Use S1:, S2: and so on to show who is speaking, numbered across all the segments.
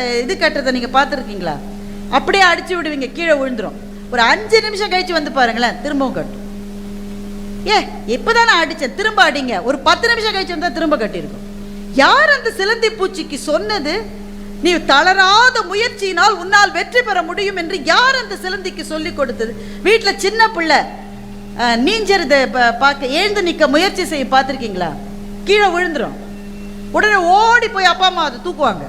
S1: அந்த இது கட்டுறதை நீங்கள் பார்த்துருக்கீங்களா? அப்படியே அடிச்சு விடுவீங்க கீழே விழுந்துரும். ஒரு அஞ்சு நிமிஷம் கழிச்சு வந்து பாருங்களேன் திரும்பவும் கட்டும். ஏ இப்பதான் நான் அடிச்சேன் திரும்ப அடிங்க. ஒரு பத்து நிமிஷம் கழிச்சு வந்தால் திரும்ப கட்டியிருக்கும். யார் அந்த சிலந்தி பூச்சிக்கு சொன்னது? நீ தளராத முயற்சியினால் உன்னால் வெற்றி பெற முடியும் என்று யார் அந்த சிலந்திக்கு சொல்லி கொடுத்தது? வீட்டுல சின்ன பிள்ளை அஹ், பார்க்க எழுந்து நிக்க முயற்சி செய்ய பார்த்துருக்கீங்களா? கீழே விழுந்துரும். உடனே ஓடி போய் அப்பா அம்மா அதை தூக்குவாங்க.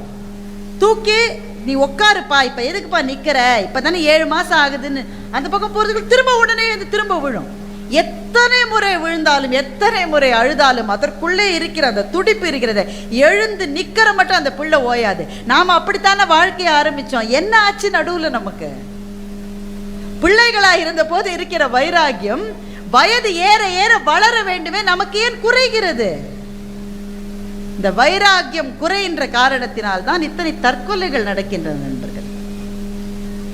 S1: தூக்கி நீ உட்காருப்பா இப்ப எதுக்குப்பா நிக்கிற? இப்பதானே ஏழு மாசம் ஆகுதுன்னு. அந்த பக்கம் போகிறதுக்கு திரும்ப உடனே வந்து திரும்ப விழும். எத்தனை முறை விழுந்தாலும் எத்தனை முறை அழுதாலும் அதற்குள்ளே இருக்கிற அந்த துடிப்பு இருக்கிறத எழுந்து நிக்கிற மட்டும் அந்த பிள்ளை ஓயாது. நாம அப்படித்தானே வாழ்க்கையை ஆரம்பிச்சோம். என்ன ஆச்சு நடுவுல நமக்கு? பிள்ளைகளா இருந்த போது இருக்கிற வைராகியம் வயது ஏற ஏற வளர வேண்டுமே நமக்கு ஏன் குறைகிறது? இந்த வைராக்கியம் குறைகின்ற காரணத்தினால் தான் இத்தனை தற்கொலைகள் நடக்கின்றன நண்பர்கள்.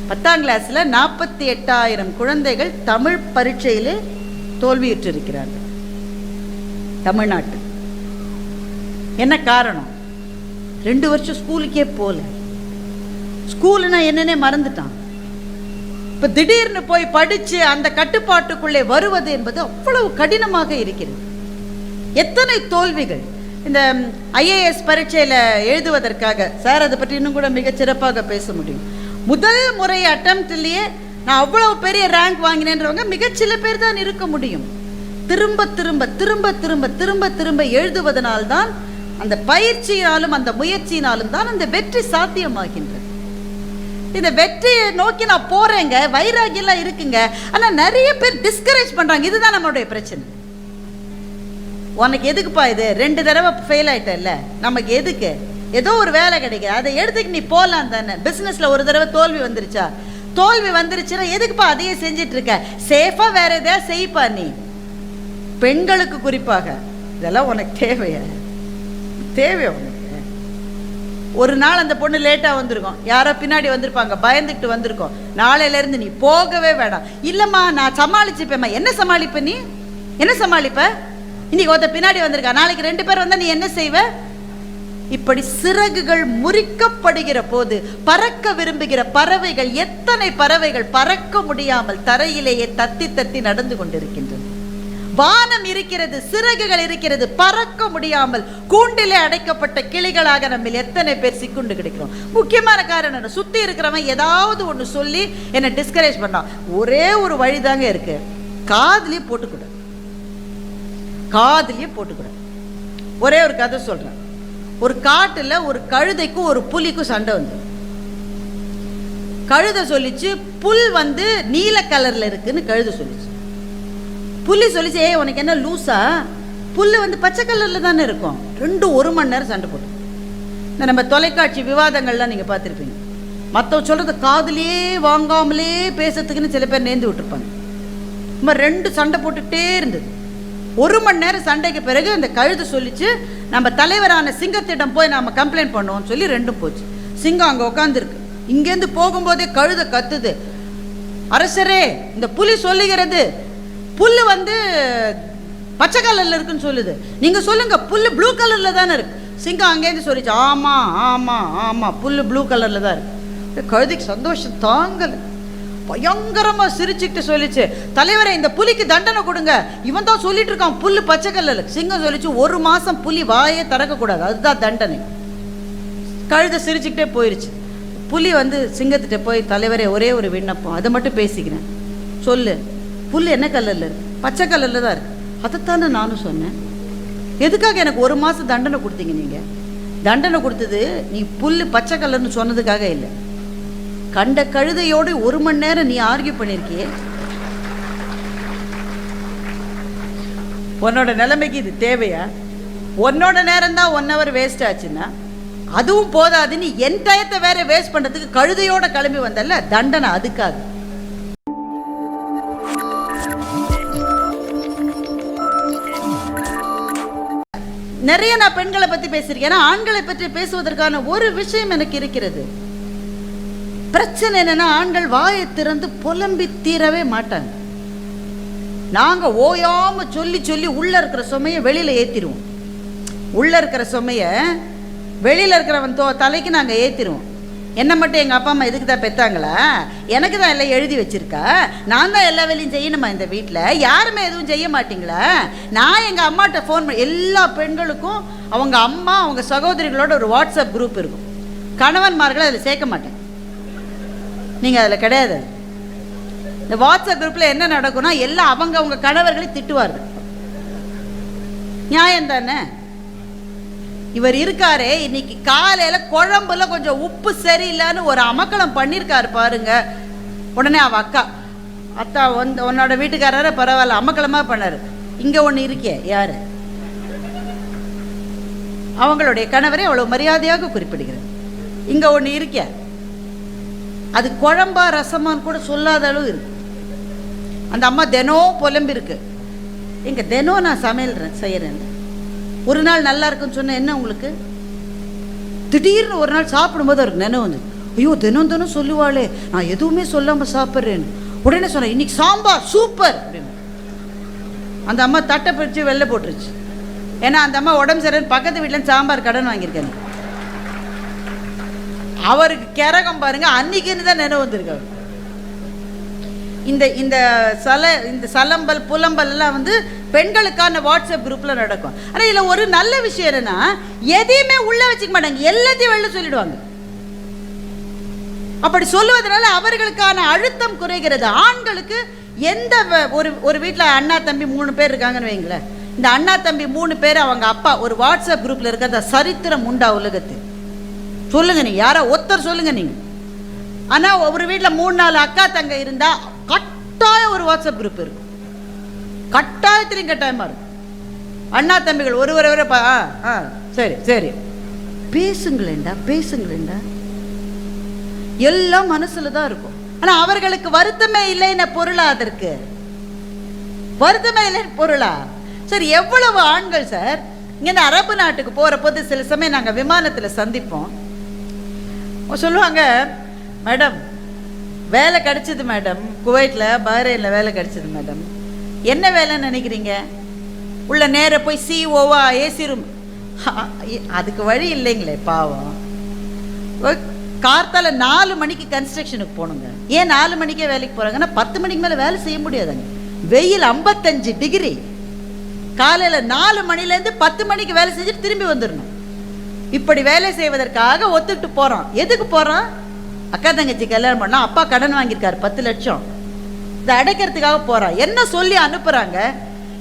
S1: பத்தாம் கிளாஸில் நாற்பத்தி எட்டாயிரம் குழந்தைகள் தமிழ் பரீட்சையிலே தோல்வியுற்றிருக்கிறார்கள். தமிழ்நாட்டு என்ன காரணம்? ரெண்டு வருஷம் ஸ்கூலுக்கே போகல. ஸ்கூலுனா என்னன்னே மறந்துட்டான். இப்போ திடீர்னு போய் படித்து அந்த கட்டுப்பாட்டுக்குள்ளே வருவது என்பது அவ்வளவு கடினமாக இருக்கிறது. எத்தனை தோல்விகள்? இந்த ஐஏஎஸ் பரீட்சையில் எழுதுவதற்காக சார் அதை பற்றி இன்னும் கூட மிகச் சிறப்பாக பேச முடியும். முதல் முறை அட்டம்ப்ட்லேயே நான் அவ்வளவு பெரிய ரேங்க் வாங்கினேன்றவங்க மிகச்சில பேர் தான் இருக்க முடியும். திரும்ப திரும்ப திரும்ப திரும்ப திரும்ப திரும்ப எழுதுவதனால்தான் அந்த பயிற்சியினாலும் அந்த முயற்சியினாலும் தான் அந்த வெற்றி சாத்தியமாகின்றது. இந்த வெற்றியை நோக்கி நான் போறேங்க வைராகியெல்லாம் இருக்குங்க. ஆனால் நிறைய பேர் டிஸ்கரேஜ் பண்ணுறாங்க இதுதான் நம்மளுடைய பிரச்சனை. உனக்கு எதுக்குப்பா இது? ரெண்டு தடவை ஃபெயில் ஆயிட்டல்ல. நமக்கு எதுக்கு? ஏதோ ஒரு வேலை கிடைக்குது. அதை எடுத்துக்கு நீ போகலாம் தானே. பிஸ்னஸில் ஒரு தடவை தோல்வி வந்துருச்சா? தோல்வி வந்துருச்சுன்னா எதுக்குப்பா அதையே செஞ்சிட்டு இருக்க சேஃபாக வேற எதையா செய்ப்பா நீ. பெண்களுக்கு குறிப்பாக. இதெல்லாம் உனக்கு தேவையா? தேவையா உனக்கு? ஒரு நாள் அந்த பொண்ணு லேட்டாக வந்திருக்கும். யாரோ பின்னாடி வந்திருப்பாங்க. பயந்துக்கிட்டு வந்திருக்கோம். நாளையிலேருந்து நீ போகவே வேண்டாம் இல்லைம்மா நான் சமாளிச்சுப்பேம்மா. என்ன சமாளிப்ப நீ? என்ன சமாளிப்ப? இன்னைக்கு ஒருத்த பின்னாடி வந்திருக்கா நாளைக்கு ரெண்டு பேர் வந்தா நீ என்ன செய்வ? இப்படி சிறகுகள் முறிக்கப்படுகிற போது பறக்க விரும்புகிற பறவைகள் எத்தனை பறவைகள் பறக்க முடியாமல் தரையிலேயே தத்தி தத்தி நடந்து கொண்டிருக்கின்றன. வானம் இருக்கிறது சிறகுகள் இருக்கிறது பறக்க முடியாமல் கூண்டிலே அடைக்கப்பட்ட கிளிகளாக நம்ம எத்தனை பேர் சிக்குண்டு கிடைக்கிறோம். முக்கியமான காரணம் என்ன? சுத்தி இருக்கிறவன் ஏதாவது ஒன்று சொல்லி என்னை டிஸ்கரேஜ் பண்ணான் ஒரே ஒரு வழிதாங்க இருக்கு. காதலி போட்டுக்கூட காதுலேயே போட்டுக்கூட ஒரே ஒரு கதை சொல்கிறேன் ஒரு காட்டில் ஒரு கழுதைக்கும் ஒரு புலிக்கும் சண்டை வந்து. கழுதை சொல்லிச்சு புல் வந்து நீல கலரில் இருக்குன்னு கழுதை சொல்லிச்சு. புலி சொல்லிச்சு ஏய் உனக்கு என்ன லூஸா புல் வந்து பச்சை கலரில் தானே இருக்கும். ரெண்டும் ஒரு மணி நேரம் சண்டை போட்டு. இந்த நம்ம தொலைக்காட்சி விவாதங்கள்லாம் நீங்கள் பார்த்துருப்பீங்க. மற்றவங்க சொல்கிறது காதுலேயே வாங்காமலே பேசுறதுக்குன்னு சில பேர் நேர்ந்து விட்டுருப்பாங்க. நம்ம ரெண்டு சண்டை போட்டுக்கிட்டே இருந்தது. ஒரு மணி நேரம் சண்டைக்கு பிறகு அந்த கழுத்து சொல்லிச்சு நம்ம தலைவரான சிங்கத்திடம் போய் நாம் கம்ப்ளைண்ட் பண்ணுவோம்னு சொல்லி ரெண்டும் போச்சு. சிங்கம் அங்கே உட்காந்துருக்கு இங்கேருந்து போகும்போதே கழுதை கத்துது. அரசரே இந்த புலி சொல்லுகிறது. புல் வந்து பச்சை கலரில் இருக்குன்னு சொல்லுது. நீங்கள் சொல்லுங்கள் புல் ப்ளூ கலரில் தானே இருக்கு. சிங்கம் அங்கேருந்து சொல்லிச்சு ஆமாம் ஆமாம் ஆமாம் புல் ப்ளூ கலரில் தான் இருக்குது கழுதிக்கு சந்தோஷம் தாங்கலை. பயங்கரமாக சிரிச்சுக்கிட்டு சொல்லிச்சு. தலைவரே இந்த புலிக்கு தண்டனை கொடுங்க. இவன் தான் சொல்லிட்டு இருக்கான் புல் பச்சை கலர்ல சிங்கம் சொல்லிச்சு ஒரு மாதம் புலி வாயே திறக்கக்கூடாது. அதுதான் தண்டனை. கழுத சிரிச்சுக்கிட்டே போயிருச்சு. புலி வந்து சிங்கத்திட்ட போய் தலைவரே ஒரே ஒரு விண்ணப்பம். அதை மட்டும் பேசிக்கிறேன். சொல்லு. புல் என்ன கலர்ல இருக்கு? பச்சை கலர்ல தான் இருக்கு. அதைத்தானே நானும் சொன்னேன். எதுக்காக எனக்கு ஒரு மாதம் தண்டனை கொடுத்தீங்க நீங்கள் தண்டனை கொடுத்தது நீ புல் பச்சை கலர்னு சொன்னதுக்காக இல்லை. கண்ட கழுதையோடு ஒரு மணி நேரம் நீ ஆர்கியூ பண்ணியிருக்கியே உன்னோட நிலைமைக்கு இது தேவையா? உன்னோட நேரம் தான் ஒன் ஹவர் வேஸ்ட் ஆச்சுன்னா அதுவும் போதாது நீ என் டயத்தை வேற வேஸ்ட் பண்றதுக்கு கழுதையோட கிளம்பி வந்தல்ல தண்டனை அதுக்காக. நிறைய நான் பெண்களை பத்தி பேசியிருக்கேன். ஏன்னா ஆண்களை பற்றி பேசுவதற்கான ஒரு விஷயம் எனக்கு இருக்கிறது. பிரச்சனை என்னன்னா ஆண்கள் வாயை திறந்து புலம்பி தீரவே மாட்டாங்க. நாங்கள் ஓயாமல் சொல்லி சொல்லி உள்ளே இருக்கிற சுமையை வெளியில் ஏற்றிடுவோம் உள்ளே இருக்கிற சுமையை வெளியில் இருக்கிறவன் தோ தலைக்கு நாங்கள் ஏற்றிடுவோம் என்ன மட்டும் எங்கள் அப்பா அம்மா இதுக்கு தான் பெற்றாங்களா எனக்கு தான் எல்லாம் எழுதி வச்சுருக்கா. நான் தான் எல்லா வேலையும் செய்யணுமா இந்த வீட்டில் யாருமே எதுவும் செய்ய மாட்டிங்களா? நான் எங்கள் அம்மாட்ட ஃபோன் பண்ணி எல்லா பெண்களுக்கும் அவங்க அம்மா அவங்க சகோதரிகளோட ஒரு வாட்ஸ்அப் குரூப் இருக்கும். கணவன்மார்களை அதில் சேர்க்க மாட்டேன். நீங்கள் அதில் கிடையாது இந்த வாட்ஸ்அப் குரூப்பில் என்ன நடக்கும்னா எல்லாம் அவங்க அவங்க கணவர்களை திட்டுவார்கள். நியாயம் தானே? இவர் இருக்காரே இன்னைக்கு காலையில் குழம்புல கொஞ்சம் உப்பு சரியில்லைன்னு ஒரு அமக்கலம் பண்ணியிருக்காரு பாருங்க. உடனே அவள் அக்கா அத்தா வந்து உன்னோட வீட்டுக்காரரை பரவாயில்ல அமக்கலமாக பண்ணார். இங்கே ஒன்று இருக்கே யார்? அவங்களுடைய கணவரை அவ்வளோ மரியாதையாக குறிப்பிடுகிறார் இங்கே ஒன்று இருக்கே. அது குழம்பா ரசமான்னு கூட சொல்லாத அளவு இருக்கு. அந்த அம்மா தினம் புலம்பி இருக்கு. எங்க தினம் நான் சமையல்றேன் செய்யறேன் ஒரு நாள் நல்லா இருக்குன்னு சொன்ன என்ன உங்களுக்கு? திடீர்னு ஒரு நாள் சாப்பிடும்போது அவருக்கு நினைவு வந்து ஐயோ தினம் தினம் சொல்லுவாளே நான் எதுவுமே சொல்லாம சாப்பிட்றேன்னு. உடனே சொன்னேன் இன்னைக்கு சாம்பார் சூப்பர் அப்படின்னு. அந்த அம்மா தட்டை பிடிச்சி வெளில போட்டுருச்சு. ஏன்னா அந்த அம்மா உடம்பு சரியில்லைன்னு பக்கத்து வீட்டில் சாம்பார் கடன் வாங்கியிருக்கேன் அவருக்கு கிறகம் பாருங்க அன்னைக்குன்னு தான் நினைவு வந்திருக்காரு. இந்த இந்த சல இந்த சலம்பல் புலம்பல் எல்லாம் வந்து பெண்களுக்கான வாட்ஸ்அப் குரூப்ல நடக்கும். ஆனா இதுல ஒரு நல்ல விஷயம் என்னன்னா எதையுமே உள்ள வச்சுக்க மாட்டாங்க. எல்லாத்தையும் வெளில சொல்லிடுவாங்க. அப்படி சொல்லுவதனால அவர்களுக்கான அழுத்தம் குறைகிறது. ஆண்களுக்கு எந்த ஒரு ஒரு வீட்டில் அண்ணா தம்பி மூணு பேர் இருக்காங்கன்னு வைங்களேன். இந்த அண்ணா தம்பி மூணு பேர் அவங்க அப்பா ஒரு வாட்ஸ்அப் குரூப்ல இருக்கிறத சரித்திரம் உண்டா உலகத்து? சொல்லுங்க நீங்க. யாரோ ஒருத்தர் சொல்லுங்க நீங்க. ஆனா ஒரு வீட்டில் மூணு நாலு அக்கா தங்க இருந்தா கட்டாயம் ஒரு வாட்ஸ்அப் குரூப் இருக்கும் கட்டாயத்திலையும் கட்டாயமா இருக்கும் அண்ணா தம்பிகள் ஒரு ஒருவரை பா ஆ, ஆ சரி சரி. பேசுங்களேண்டா பேசுங்களேண்டா எல்லாம் மனசுல தான் இருக்கும். ஆனா அவர்களுக்கு வருத்தமே இல்லைன்னு பொருளா அதற்கு? வருத்தமே இல்லைன்னு பொருளா? சார் எவ்வளவு ஆண்கள் சார்? இங்க அரபு நாட்டுக்கு போகிற போது சில சமயம் நாங்கள் விமானத்தில் சந்திப்போம். சொல்லுவாங்க. மேடம் வேலை கிடச்சிது மேடம். குவைட்டில் பஹ்ரைனில் வேலை கிடச்சிது மேடம். என்ன வேலைன்னு நினைக்கிறீங்க? உள்ள நேர போய் சிஓவா ஏசி ரூம் அதுக்கு வழி இல்லைங்களே பாவம். கார்த்தால நாலு மணிக்கு கன்ஸ்ட்ரக்ஷனுக்கு போகணுங்க. ஏன் நாலு மணிக்கே வேலைக்கு போகிறாங்கன்னா பத்து மணிக்கு மேலே வேலை செய்ய முடியாதுங்க. வெயில் ஐம்பத்தஞ்சு டிகிரி காலையில் நாலு மணிலேருந்து பத்து மணிக்கு வேலை செஞ்சுட்டு திரும்பி வந்துடணும் இப்படி வேலை செய்வதற்காக ஒத்துட்டு போகிறோம் எதுக்கு போகிறோம் அக்கா தங்கச்சி கல்யாணம் பண்ணா அப்பா கடன் வாங்கியிருக்காரு பத்து லட்சம். இதை அடைக்கிறதுக்காக போகிறான் என்ன சொல்லி அனுப்புகிறாங்க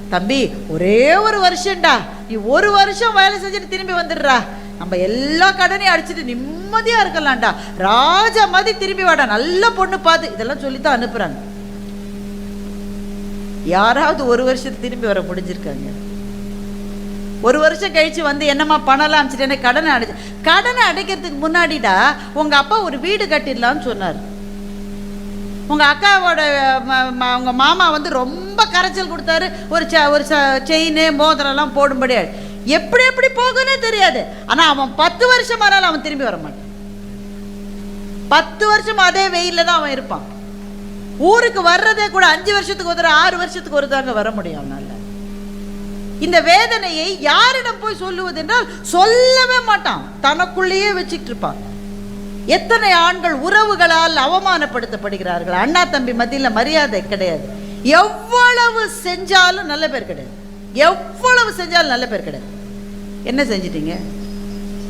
S1: தம்பி ஒரே ஒரு வருஷம்டா. நீ ஒரு வருஷம் வேலை செஞ்சுட்டு திரும்பி வந்துடுறா. நம்ம எல்லா கடனையும் அடிச்சுட்டு நிம்மதியாக இருக்கலாம்டா. ராஜா மாதிரி திரும்பி வாடா. நல்ல பொண்ணு பார்த்து. இதெல்லாம் சொல்லித்தான் அனுப்புகிறாங்க யாராவது ஒரு வருஷத்துக்கு திரும்பி வர முடிஞ்சிருக்காங்க. ஒரு வருஷம் கழிச்சு வந்து என்னம்மா பணம்லாம் அனுப்பிச்சிட்டு கடனை அடைச்சு கடனை அடைக்கிறதுக்கு முன்னாடிடா உங்க அப்பா ஒரு வீடு கட்டிடலாம்னு சொன்னார். உங்க அக்காவோட ம- உங்க மாமா வந்து ரொம்ப கரைச்சல் கொடுத்தாரு. ஒரு ச ஒரு செயின் மோதிரம்லாம் போடும்படி எப்படி எப்படி போகுன்னே தெரியாது. ஆனா அவன் பத்து வருஷம் ஆனாலும் அவன் திரும்பி வர மாட்டான். பத்து வருஷம் அதே வெயில்ல தான் அவன் இருப்பான். ஊருக்கு வர்றதே கூட அஞ்சு வருஷத்துக்கு ஒரு தடவை, ஆறு வருஷத்துக்கு ஒரு தாங்க வர முடியும் அவனால. இந்த வேதனையை யாரிடம் போய் சொல்லுவது என்றால் சொல்லவே மாட்டான். தனக்குள்ளேயே வச்சுக்கிட்டு இருப்பான். எத்தனை ஆண்கள் உறவுகளால் அவமானப்படுத்தப்படுகிறார்கள்? அண்ணா தம்பி மத்தியில் மரியாதை கிடையாது. எவ்வளவு செஞ்சாலும் நல்ல பேர் கிடையாது. எவ்வளவு செஞ்சாலும் நல்ல பேர் கிடையாது. என்ன செஞ்சிட்டீங்க?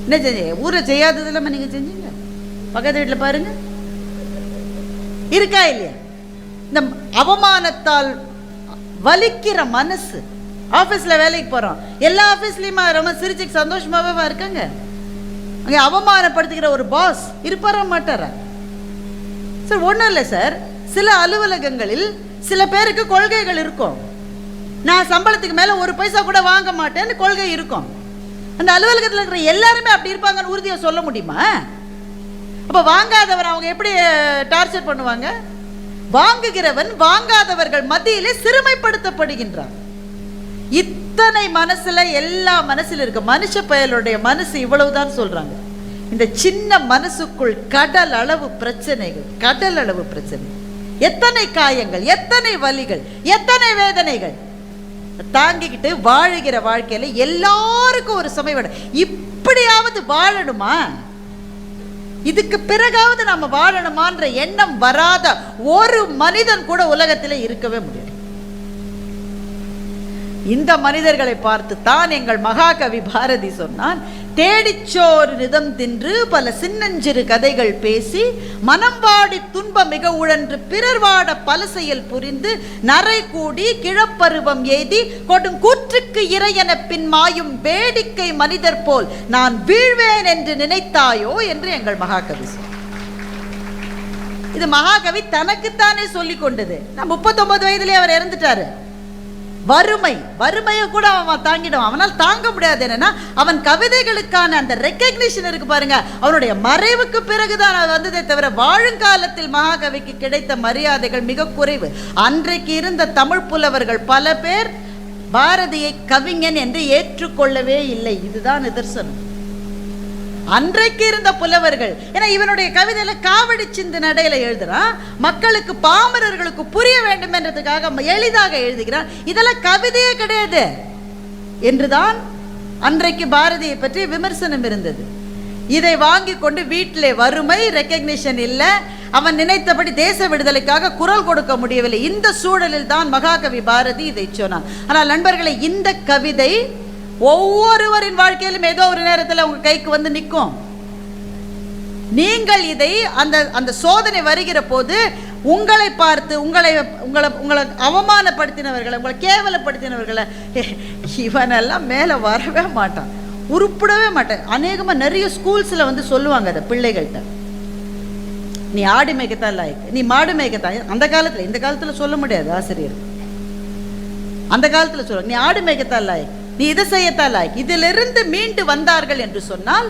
S1: என்ன செஞ்சீங்க? ஊரை செய்யாதது இல்லாமல் நீங்கள் செஞ்சீங்க? பக்கத்து வீட்டில் பாருங்க. இருக்கா இல்லையா? இந்த அவமானத்தால் வலிக்கிற மனசு ஆஃபீஸில் வேலைக்கு போகிறோம் எல்லா ஆஃபீஸ்லேயுமா ரொம்ப சிரிச்சுக்கு சந்தோஷமாகவே இருக்காங்க? அங்கே அவமானப்படுத்துகிற ஒரு பாஸ் இருப்பாரா மாட்டாரா? சார் ஒன்றும் இல்லை சார். சில அலுவலகங்களில் சில பேருக்கு கொள்கைகள் இருக்கும். நான் சம்பளத்துக்கு மேலே ஒரு பைசா கூட வாங்க மாட்டேன்னு கொள்கை இருக்கும். அந்த அலுவலகத்தில் இருக்கிற எல்லாருமே அப்படி இருப்பாங்கன்னு உறுதியாக சொல்ல முடியுமா? அப்போ வாங்காதவர் அவங்க எப்படி டார்ச்சர் பண்ணுவாங்க? வாங்குகிறவன் வாங்காதவர்கள் மத்தியிலே சிறுமைப்படுத்தப்படுகின்றான். இத்தனை மனசுல எல்லா மனசுல இருக்க மனுஷ பயலுடைய மனசு இவ்வளவுதான் சொல்றாங்க. இந்த சின்ன மனசுக்குள் கடல் அளவு பிரச்சனைகள் கடல் அளவு பிரச்சனை. எத்தனை காயங்கள் எத்தனை வலிகள் எத்தனை வேதனைகள். தாங்கிக்கிட்டு வாழுகிற வாழ்க்கையில எல்லாருக்கும் ஒரு சுமை வேணும் இப்படியாவது வாழணுமா? இதுக்கு பிறகாவது நம்ம வாழணுமான்ற எண்ணம் வராத ஒரு மனிதன் கூட உலகத்தில் இருக்கவே முடியாது. இந்த மனிதர்களை பார்த்து தான் எங்கள் மகாகவி பாரதி சொன்னான் தேடிச்சோறு நிதம் தின்று பல சின்னஞ்சிறு கதைகள் பேசி மனம் வாடி துன்ப மிக உழன்று பிறர் வாட பல செயல் புரிந்து நரை கூடி கிழப்பருவம் எய்தி கொடுங்கூற்றுக்கு இறையென பின் மாயும் வேடிக்கை மனிதர் போல் நான் வீழ்வேன் என்று நினைத்தாயோ? என்று எங்கள் மகாகவி இது மகாகவி தனக்குத்தானே சொல்லி கொண்டது. நான் முப்பத்தொன்பது வயதுலேயே அவர் இறந்துட்டாரு. வறுமை வறுமையை கூட அவன் தாங்கிடுவான் அவனால் தாங்க முடியாது என்னன்னா அவன் கவிதைகளுக்கான அந்த ரெக்கக்னிஷன் இருக்கு பாருங்க. அவனுடைய மறைவுக்கு பிறகுதான் அது வந்ததே தவிர வாழுங்காலத்தில் மகாகவிக்கு கிடைத்த மரியாதைகள் மிக குறைவு. அன்றைக்கு இருந்த தமிழ் புலவர்கள் பல பேர் பாரதியை கவிஞன் என்று ஏற்றுக்கொள்ளவே இல்லை. இதுதான் நிதர்சனம் அன்றைக்கு இருந்த புலவர்கள். ஏன்னா இவனுடைய கவிதையில காவடி சிந்து நடையில எழுதுறான் மக்களுக்கு பாமரர்களுக்கு புரிய வேண்டும் என்றதுக்காக எளிதாக எழுதுகிறான். இதெல்லாம் கவிதையே கிடையாது. என்றுதான் அன்றைக்கு பாரதியை பற்றி விமர்சனம் இருந்தது. இதை வாங்கி கொண்டு வீட்டிலே வறுமை ரெக்கக்னிஷன் இல்லை. அவன் நினைத்தபடி தேச விடுதலைக்காக குரல் கொடுக்க முடியவில்லை. இந்த சூழலில் தான் மகாகவி பாரதி இதை சொன்னான். ஆனால் நண்பர்களை இந்த கவிதை ஒவ்வொருவரின் வாழ்க்கையிலும் ஏதோ ஒரு நேரத்தில் உங்கள் கைக்கு வந்து நிற்கும் நீங்கள் இதை அந்த அந்த சோதனை வருகிற போது உங்களை பார்த்து உங்களை உங்களை உங்களை அவமானப்படுத்தினவர்களை உங்களை கேவலப்படுத்தினவர்களை இவனெல்லாம் மேலே வரவே மாட்டான். உருப்பிடவே மாட்டான். அநேகமாக நிறைய ஸ்கூல்ஸில் வந்து சொல்லுவாங்க அதை பிள்ளைகள்கிட்ட நீ ஆடு மேய்க்கத்தான் லாய்க்கு நீ மாடு மேய்க்கத்தான். அந்த காலத்தில் இந்த காலத்தில் சொல்ல முடியாது ஆசிரியர். அந்த காலத்தில் சொல்லுவாங்க நீ ஆடு மேய்க்கத்தான் லாய்க்கு நீ இதை செய்யத்தாலாய். இதிலிருந்து மீண்டு வந்தார்கள் என்று சொன்னால்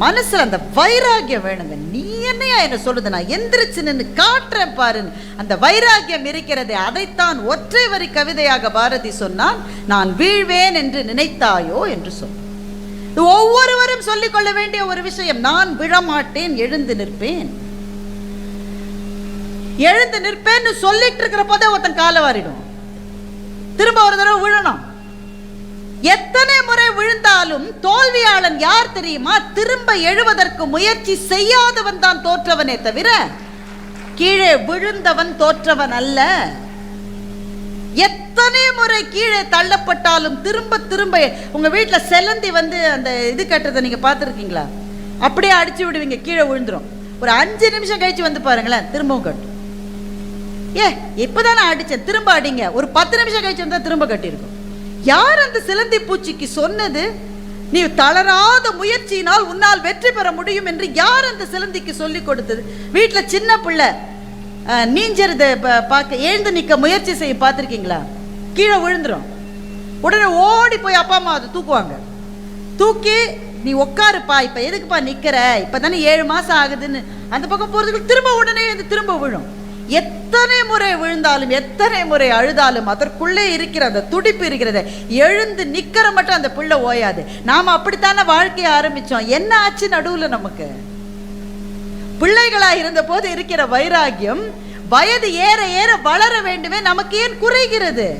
S1: மனசுல அந்த வைராகியம் வேணுங்க. நீ என்னையா என்ன சொல்லுது? நான் எந்திரிச்சு நின்று காட்டுறேன் பாருன்னு. அந்த வைராகியம் இருக்கிறது அதைத்தான் ஒற்றை வரி கவிதையாக பாரதி சொன்னான் நான் வீழ்வேன் என்று நினைத்தாயோ என்று சொன்ன ஒவ்வொருவரும் சொல்லிக் கொள்ள வேண்டிய ஒரு விஷயம். நான் விழமாட்டேன் எழுந்து நிற்பேன். எழுந்து நிற்பேன்னு சொல்லிட்டு இருக்கிற போதே ஒருத்தன் காலை வாரிடும். திரும்ப ஒரு தடவை விழணும். எத்தனை முறை விழுந்தாலும் தோல்வியாளன் யார் தெரியுமா? திரும்ப எழுவதற்கு முயற்சி செய்யாதவன் தான் தோற்றவனே தவிர கீழே விழுந்தவன் தோற்றவன் அல்ல. எத்தனை முறை கீழே தள்ளப்பட்டாலும் திரும்ப திரும்ப உங்க வீட்டில் செலந்தி வந்து அந்த இது கட்டுறதை நீங்க பார்த்துருக்கீங்களா? அப்படியே அடிச்சு விடுவீங்க கீழே விழுந்துரும். ஒரு அஞ்சு நிமிஷம் கழிச்சு வந்து பாருங்களேன் திரும்பவும் கட்டும். ஏ இப்போதான் நான் திரும்ப அடிங்க. ஒரு பத்து நிமிஷம் கழிச்சு வந்தால் திரும்ப கட்டியிருக்கும். யார் அந்த சிலந்தி பூச்சிக்கு சொன்னது? நீ தளராத முயற்சியினால் உன்னால் வெற்றி பெற முடியும் என்று யார் அந்த சிலந்திக்கு சொல்லி கொடுத்தது? வீட்டில் சின்ன பிள்ளை அஹ், ப- பார்க்க எழுந்து நிற்க முயற்சி செய்ய பார்த்துருக்கீங்களா? கீழே விழுந்துரும். உடனே ஓடி போய் அப்பா அம்மா அதை தூக்குவாங்க. தூக்கி நீ உட்காருப்பா இப்போ எதுக்குப்பா நிற்கிற இப்போ தானே ஏழு மாதம் ஆகுதுன்னு. அந்த பக்கம் போகிறதுக்கு திரும்ப உடனே அது திரும்ப விழும். எத்தனை முறை விழுந்தாலும் எத்தனை முறை அழுதாலும் அதற்குள்ளே இருக்கிற அந்த துடிப்பு இருக்கிறத. எழுந்து நிற்கிற மட்டும் அந்த பிள்ளை ஓயாது. நாம அப்படித்தானே வாழ்க்கையை ஆரம்பிச்சோம். என்ன ஆச்சு நடுவில் நமக்கு? பிள்ளைகளா இருந்த போது இருக்கிற வைராகியம் வயது ஏற ஏற வளர வேண்டுமே நமக்கு ஏன் குறைகிறது?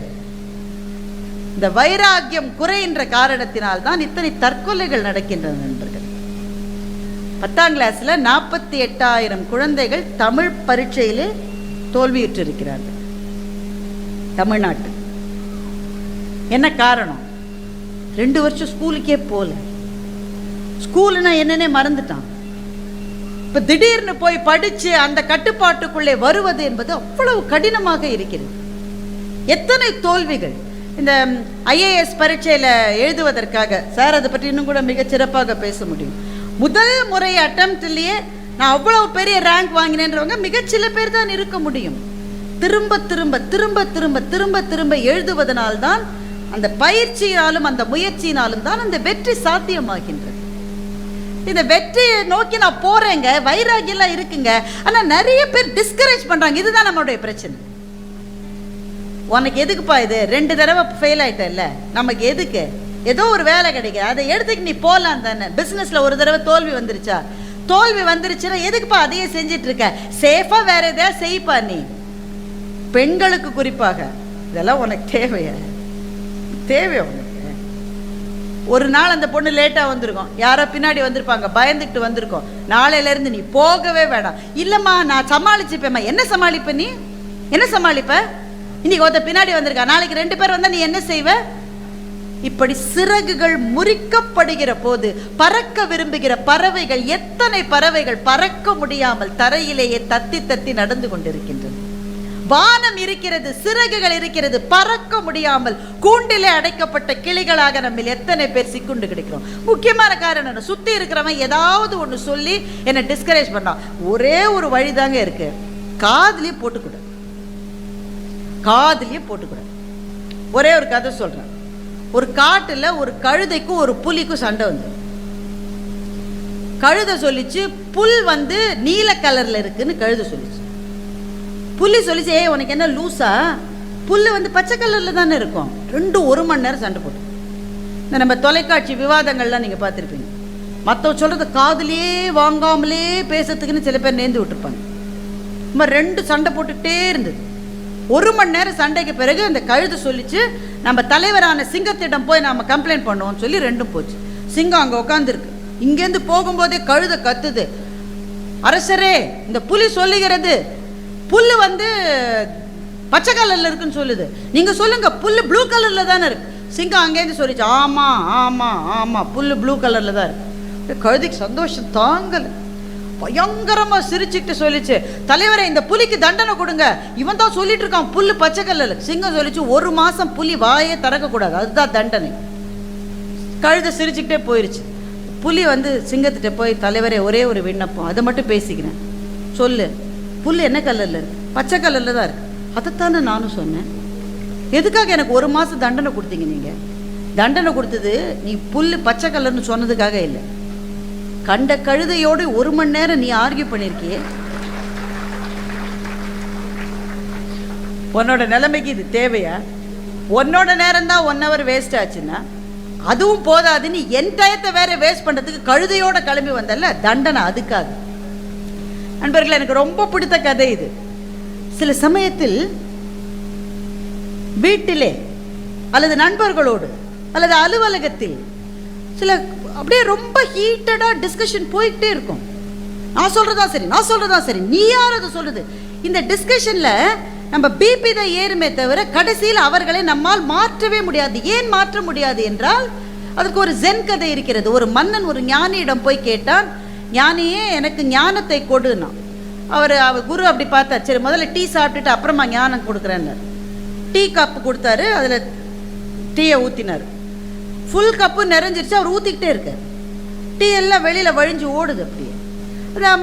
S1: இந்த வைராகியம் குறைகின்ற காரணத்தினால் தான் இத்தனை தற்கொலைகள் நடக்கின்றன நண்பர்கள். பத்தாம் கிளாஸ்ல நாற்பத்தி எட்டாயிரம் குழந்தைகள் தமிழ் பரீட்சையிலே தோல்வியுற்றிருக்கிறார்கள். தமிழ்நாட்டு என்ன காரணம்? ரெண்டு வருஷம் ஸ்கூலுக்கே போகல ஸ்கூலுனா என்னன்னே மறந்துட்டான். இப்போ திடீர்னு போய் படிச்சு அந்த கட்டுப்பாட்டுக்குள்ளே வருவது என்பது அவ்வளவு கடினமாக இருக்கிறது. எத்தனை தோல்விகள்? இந்த ஐஏஎஸ் பரீட்சையில் எழுதுவதற்காக சார் அதை பற்றி இன்னும் கூட மிகச் சிறப்பாக பேச முடியும். முதல் முறை அட்டம்ப்ட்லேயே நான் அவ்வளவு பெரிய ரேங்க் வாங்கினேன்றவங்க மிக சில பேர் தான் இருக்க முடியும். திரும்ப திரும்ப திரும்ப திரும்ப திரும்ப திரும்ப எழுதுவதனால்தான் அந்த பயிற்சியினாலும் அந்த முயற்சியினாலும் தான் அந்த வெற்றி சாத்தியமாகின்றது. இந்த வெற்றியை நோக்கி நான் போறேங்க வைராகியெல்லாம் இருக்குங்க. ஆனா நிறைய பேர் டிஸ்கரேஜ் பண்றாங்க. இதுதான் நம்மளுடைய பிரச்சனை. உனக்கு எதுக்குப்பா இது? ரெண்டு தடவை ஃபெயில் ஆயிட்டல்ல? நமக்கு எதுக்கு? ஏதோ ஒரு வேலை கிடைக்குது. அதை எடுத்துக்கு நீ போகலாம் தானே. பிஸ்னஸில் ஒரு தடவை தோல்வி வந்துருச்சா? தோல்வி வந்துருச்சுன்னா எதுக்குப்பா அதையே செஞ்சிட்டு இருக்க சேஃபா வேற எதையா செய்ப்பா நீ. பெண்களுக்கு குறிப்பாக. இதெல்லாம் உனக்கு தேவையா? தேவை உனக்கு? ஒரு நாள் அந்த பொண்ணு லேட்டாக வந்திருக்கும். யாரோ பின்னாடி வந்திருப்பாங்க பயந்துக்கிட்டு வந்திருக்கோம். நாளையிலேருந்து நீ போகவே வேண்டாம் இல்லைம்மா நான் சமாளிச்சுப்பேம்மா. என்ன சமாளிப்ப நீ? என்ன சமாளிப்ப? இன்னைக்கு ஒருத்த பின்னாடி வந்திருக்கா நாளைக்கு ரெண்டு பேர் வந்தால் நீ என்ன செய்வ? இப்படி சிறகுகள் முறிக்கப்படுகிற போது பறக்க விரும்புகிற பறவைகள் எத்தனை பறவைகள் பறக்க முடியாமல் தரையிலேயே தத்தி தத்தி நடந்து கொண்டிருக்கின்றன? வானம் இருக்கிறது சிறகுகள் இருக்கிறது பறக்க முடியாமல் கூண்டிலே அடைக்கப்பட்ட கிளிகளாக நம்ம எத்தனை பேர் சிக்குண்டு கிடைக்கிறோம்? முக்கியமான காரணம் என்ன? சுத்தி இருக்கிறவன் ஏதாவது ஒன்று சொல்லி என்னை டிஸ்கரேஜ் பண்ணான் ஒரே ஒரு வழிதாங்க இருக்கு. காதலியே போட்டுக்கூட காதலியே போட்டுக்கூட ஒரே ஒரு கதை சொல்றேன். ஒரு காட்டில் ஒரு கழுதைக்கும் ஒரு புலிக்கும் சண்டை வந்து. கழுதை சொல்லிச்சு புல் வந்து நீல கலரில் இருக்குன்னு கழுதை சொல்லிச்சு. புலி சொல்லிச்சு ஏ உனக்கு என்ன லூஸா புல் வந்து பச்சை கலரில் தானே இருக்கும். ரெண்டும் ஒரு மணி நேரம் சண்டை போட்டு. இந்த நம்ம தொலைக்காட்சி விவாதங்கள்லாம் நீங்கள் பார்த்துருப்பீங்க. மற்றவங்க சொல்கிறது காதுலேயே வாங்காமலே பேசுறதுக்குன்னு சில பேர் நேர்ந்து விட்டுருப்பாங்க. நம்ம ரெண்டு சண்டை போட்டுக்கிட்டே இருந்தது. ஒரு மணி நேரம் சண்டைக்கு பிறகு அந்த கழுதை சொல்லிச்சு நம்ம தலைவரான சிங்கத்திடம் போய் நம்ம கம்ப்ளைண்ட் பண்ணுவோம்னு சொல்லி ரெண்டும் போச்சு. சிங்கம் அங்கே உட்காந்துருக்கு இங்கேருந்து போகும்போதே கழுதை கத்துது. அரசரே இந்த புலி சொல்லுகிறது. புல் வந்து பச்சை கலரில் இருக்குன்னு சொல்லுது. நீங்கள் சொல்லுங்கள் புல் ப்ளூ கலரில் தானே இருக்கு. சிங்கம் அங்கேருந்து சொல்லிச்சு ஆமாம் ஆமாம் ஆமாம் புல் ப்ளூ கலரில் தான் இருக்கு. கழுதிக்கு சந்தோஷம் தாங்கலை. பயங்கரமா சிரிச்சுக்கிட்டு சொல்லிச்சு தலைவரே இந்த புலிக்கு தண்டனை கொடுங்க. இவன் தான் சொல்லிட்டு இருக்கான் புல்லு பச்சை கலர்ல சிங்கம் சொல்லிச்சு ஒரு மாசம் புலி வாயே திறக்க கூடாது அதுதான் தண்டனை. கழுத சிரிச்சுக்கிட்டே போயிருச்சு. புலி வந்து சிங்கத்திட்ட போய் தலைவரே ஒரே ஒரு விண்ணப்பம் அதை மட்டும் பேசிக்கிறேன். சொல்லு புல் என்ன கலரில் இருக்கு? பச்சை கலரில் தான் இருக்கு. அதைத்தானே நானும் சொன்னேன். எதுக்காக எனக்கு ஒரு மாதம் தண்டனை கொடுத்தீங்க நீங்கள் தண்டனை கொடுத்தது நீ புல் பச்சை கலர்னு சொன்னதுக்காக இல்லை. கண்ட கழுதையோடு ஒரு மணி நேரம் நீ ஆர்கியூ பண்ணியிருக்கியே உன்னோட நிலைமைக்கு இது தேவையா? உன்னோட நேரம் தான் ஒன் ஹவர் வேஸ்ட் ஆச்சுன்னா அதுவும் போதாது நீ என் டயத்தை வேற வேஸ்ட் பண்றதுக்கு கழுதையோட கிளம்பி வந்தல தண்டனை அதுக்காது நண்பர்கள் எனக்கு ரொம்ப பிடித்த கதை இது. சில சமயத்தில் வீட்டிலே அல்லது நண்பர்களோடு அல்லது அலுவலகத்தில் சில அப்படியே ரொம்ப ஹீட்டடாக டிஸ்கஷன் போய்கிட்டே இருக்கும். நான் சொல்கிறதா சரி நான் சொல்கிறதா சரி நீ யார் அதை சொல்கிறது இந்த டிஸ்கஷனில் நம்ம பிபி தான் ஏறுமே தவிர கடைசியில் அவர்களை நம்மால் மாற்றவே முடியாது. ஏன் மாற்ற முடியாது என்றால் அதற்கு ஒரு ஜென் கதை இருக்கிறது. ஒரு மன்னன் ஒரு ஞானியிடம் போய் கேட்டான் ஞானியே எனக்கு ஞானத்தை கொடுன்னா. அவர் அவர் குரு அப்படி பார்த்தார். சரி முதல்ல டீ சாப்பிட்டுட்டு அப்புறமா ஞானம் கொடுக்குறேன்னு டீ கப்பு கொடுத்தாரு அதில் டீயை ஊற்றினார் ஃபுல் கப்பு நிறைஞ்சிருச்சு அவர் ஊற்றிக்கிட்டே இருக்கார். டீ எல்லாம் வெளியில் வழிஞ்சு ஓடுது அப்படியே.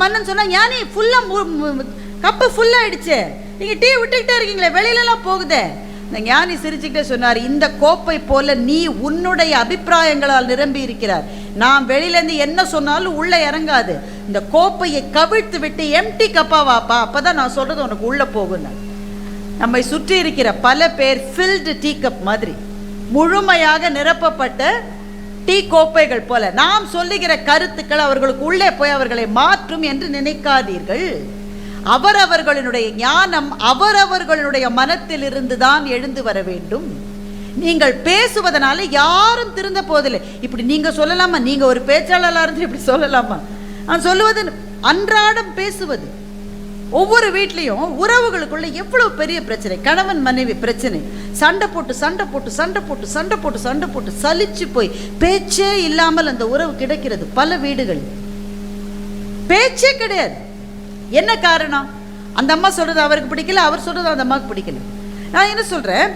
S1: மன்னன் சொன்னா ஞானி ஃபுல்லாக கப்பு ஃபுல்லாகிடுச்சு நீங்கள் டீ விட்டுக்கிட்டே இருக்கீங்களே வெளியிலலாம் போகுதே. இந்த ஞானி சிரிச்சுக்கிட்டே சொன்னார் இந்த கோப்பை போல நீ உன்னுடைய அபிப்பிராயங்களால் நிரம்பி இருக்கிறார். நான் வெளியிலேருந்து என்ன சொன்னாலும் உள்ளே இறங்காது. இந்த கோப்பையை கவிழ்த்து விட்டு எம்டி கப்பா வாப்பா. அப்பதான் நான் சொல்றது உனக்கு உள்ளே போகுன்னு நம்மை சுற்றி இருக்கிற பல பேர் ஃபில்டு டீ கப் மாதிரி. முழுமையாக நிரப்பப்பட்ட டீ கோப்பைகள் போல. நாம் சொல்லுகிற கருத்துக்கள் அவர்களுக்கு உள்ளே போய் அவர்களை மாற்றும் என்று நினைக்காதீர்கள். அவரவர்களினுடைய ஞானம் அவரவர்களுடைய மனத்திலிருந்து தான் எழுந்து வர வேண்டும். நீங்கள் பேசுவதனால யாரும் திருந்த போதில்லை இப்படி நீங்க சொல்லலாமா? நீங்க ஒரு பேச்சாளராக இருந்து இப்படி சொல்லலாமா? நான் சொல்லுவது அன்றாடம் பேசுவது. ஒவ்வொரு வீட்லேயும் உறவுகளுக்குள்ள எவ்வளவு பெரிய பிரச்சனை? கணவன் மனைவி பிரச்சனை. சண்டை போட்டு சண்டை போட்டு சண்டை போட்டு சண்டை போட்டு சண்டை போட்டு சலிச்சு போய் பேச்சே இல்லாமல் அந்த உறவு கிடைக்கிறது பல வீடுகள். பேச்சே கிடையாது. என்ன காரணம்? அந்த அம்மா சொல்றது அவருக்கு பிடிக்கல அவர் சொல்றது அந்த அம்மாவுக்கு பிடிக்கல. நான் என்ன சொல்றேன்?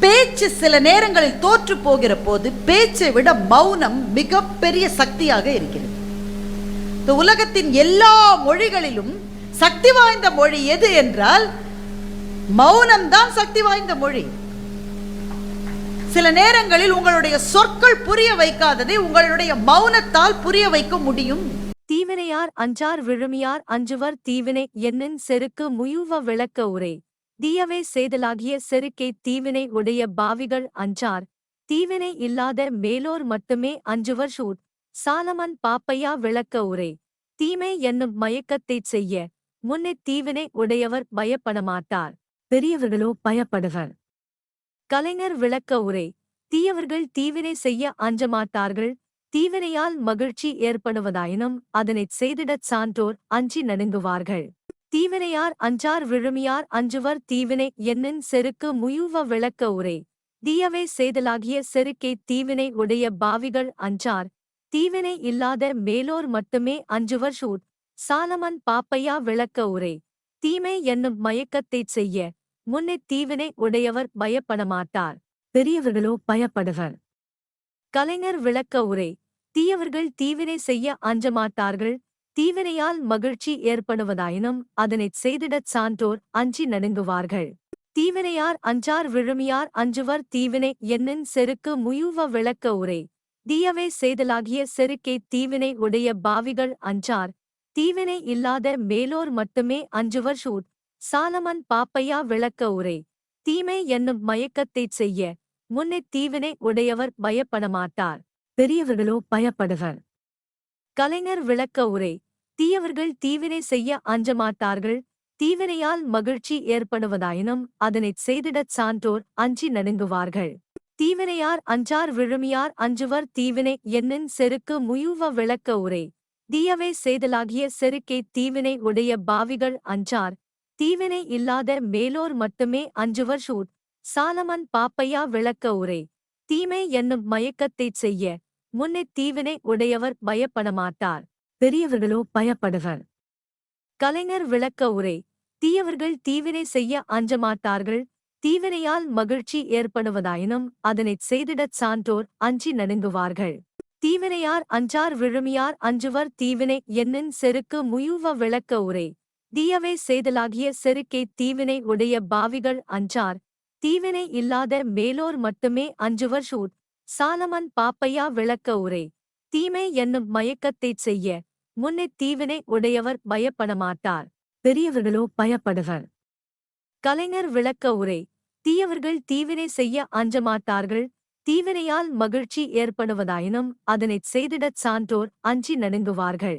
S1: பேச்சு சில நேரங்களில் தோற்று போகிற போது பேச்சை விட மௌனம் மிகப்பெரிய சக்தியாக இருக்கிறது. இந்த உலகத்தின் எல்லா மொழிகளிலும் சக்தி வாய்ந்த மொழி எது என்றால் மௌனம் தான் சக்தி வாய்ந்த மொழி. சில நேரங்களில் உங்களுடைய சொற்கள் புரிய வைக்காததை உங்களுடைய மௌனத்தால் புரிய வைக்க முடியும்.
S2: தீவினையார் அஞ்சார் விழுமியார் அஞ்சுவர் தீவினை என்னின் செருக்கு முயுவ விளக்க உரை. தீயவே செய்தலாகிய செருக்கே தீவினை உடைய பாவிகள் அஞ்சார். தீவினை இல்லாத மேலோர் மட்டுமே அஞ்சுவர் ஷூட் சாலமன் பாப்பையா விளக்க உரை. தீமை என்னும் மயக்கத்தைச் செய்ய. முன்னே தீவினை உடையவர் பயப்படமாட்டார் பெரியவர்களோ பயப்படுவர். கலைஞர் விளக்க உரை தீயவர்கள் தீவினை செய்ய அஞ்சமாட்டார்கள் தீவினையால் மகிழ்ச்சி ஏற்படுவதாயினும் அதனைச் செய்திடச் சான்றோர் அஞ்சி நடுங்குவார்கள். தீவினையார் அஞ்சார் விழுமியார் அஞ்சுவர் தீவினை என்னின் செருக்கு முயுவ விளக்க உரை தீயவே செய்தலாகிய செருக்கே தீவினை உடைய பாவிகள் அஞ்சார் தீவினை இல்லாத மேலோர் மட்டுமே அஞ்சுவர் ஷூட் சாலமன் பாப்பையா விளக்க உரை. தீமை என்னும் மயக்கத்தைச் செய்ய முன்னே தீவினை உடையவர் பயப்படமாட்டார். பெரியவர்களோ பயப்படுவர். கலைஞர் விளக்க உரை. தீயவர்கள் தீவினை செய்ய அஞ்சமாட்டார்கள். தீவினையால் மகிழ்ச்சி ஏற்படுவதாயினும் அதனைச் செய்திடச் சான்றோர் அஞ்சி நடுங்குவார்கள். தீவினையார் அஞ்சார் விழுமியார் அஞ்சுவர் தீவினை என்னின் செருக்கு முயுவ விளக்க உரை. தீயவே செய்தலாகிய செருக்கை தீவினை உடைய பாவிகள் அஞ்சார் தீவினை இல்லாத மேலோர் மட்டுமே அஞ்சுவர் ஷூட் சாலமன் பாப்பையா விளக்க உரை. தீமை என்னும் மயக்கத்தைச் செய்ய. முன்னே தீவினை உடையவர் பயப்படமாட்டார். பெரியவர்களோ பயப்படுவர். கலைஞர் விளக்க உரை. தீயவர்கள் தீவினை செய்ய அஞ்சமாட்டார்கள். தீவினையால் மகிழ்ச்சி ஏற்படுவதாயினும் அதனைச் செய்திடச் சான்றோர் அஞ்சி நடுங்குவார்கள். தீவினையார் அஞ்சார் விழுமியார் அஞ்சுவர் தீவினை என்னின் செருக்கு முயுவ விளக்க உரை. தீயவை செய்தலாகிய செருக்கை தீவினை உடைய பாவிகள் அஞ்சார். தீவினை இல்லாத மேலோர் மட்டுமே அஞ்சுவர் ஷூட் சாலமன் பாப்பையா விளக்க உரை. தீமை என்னும் மயக்கத்தைச் செய்ய. முன்னே தீவினை உடையவர் பயப்படமாட்டார். பெரியவர்களோ பயப்படுவர். கலைஞர் விளக்க உரை. தீயவர்கள் தீவினை செய்ய அஞ்சமாட்டார்கள். தீவினையால் மகிழ்ச்சி ஏற்படுவதாயினும் அதனைச் செய்திடச் சான்றோர் அஞ்சி நடுங்குவார்கள். தீவினையார் அஞ்சார் விழுமியார் அஞ்சுவர் தீவினை என்னின் செருக்கு முயுவ விளக்க உரை. தீயவை செய்தலாகிய செருக்கே தீவினை உடைய பாவிகள் அஞ்சார். தீவினை இல்லாத மேலோர் மட்டுமே அஞ்சுவர் ஷூட் சாலமன் பாப்பையா விளக்க உரை. தீமை என்னும் மயக்கத்தைச் செய்ய. முன்னே தீவினை உடையவர் பயப்படமாட்டார். பெரியவர்களோ பயப்படுவர். கலைஞர் விளக்க உரை. தீயவர்கள் தீவினை செய்ய அஞ்சமாட்டார்கள். தீவினையால் மகிழ்ச்சி ஏற்படுவதாயினும் அதனைச் செய்திடச் சான்றோர் அஞ்சி நடுங்குவார்கள்.